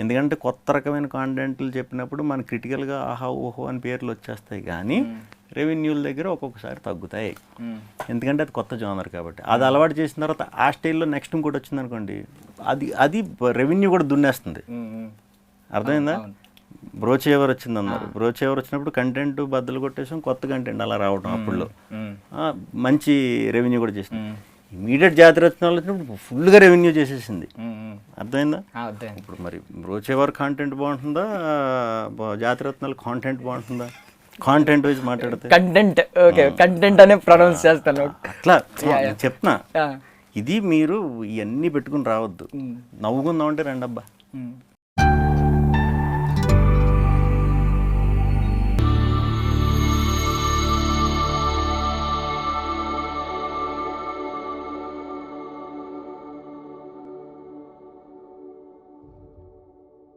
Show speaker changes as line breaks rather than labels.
ఎందుకంటే కొత్త రకమైన కాంటెంట్లు చెప్పినప్పుడు మన క్రిటికల్గా ఆహా ఓహో అని పేర్లు వచ్చేస్తాయి కానీ రెవెన్యూల దగ్గర ఒక్కొక్కసారి తగ్గుతాయి. ఎందుకంటే అది కొత్త జోనర్ కాబట్టి. అది అలవాటు చేసిన తర్వాత ఆ స్టైల్లో నెక్స్ట్ ఇంకోటి వచ్చింది అనుకోండి అది అది రెవెన్యూ కూడా దున్నేస్తుంది. అర్థమైందా? బ్రోచేవర్ వచ్చింది అన్నారు. బ్రోచేవర్ వచ్చినప్పుడు కంటెంట్ బద్దలు కొట్టేసాం కొత్త కంటెంట్ అలా రావటం అప్పుడులో. ఆ, మంచి రెవెన్యూ కూడా చేసింది. ఇమీడియట్ జాతర వచ్చిన వాళ్ళు వచ్చినప్పుడు ఫుల్గా రెవెన్యూ చేసేసింది. అర్థమైందా? ఇప్పుడు మరి బ్రోచేవర్ కాంటెంట్ బాగుంటుందా? బ- జాతిరత్నాల కాంటెంట్ బాగుంటుందా? కాంటెంట్ వైజ్ మాట్లాడితే.
కంటెంట్ ఓకే కంటెంట్ అనే ప్రొనౌన్స్ చేస్తాను.
అట్లా నేను చెప్తున్నా. ఇది మీరు ఇవన్నీ పెట్టుకుని రావద్దు. నవ్వుకుందాం అంటే రండబ్బా.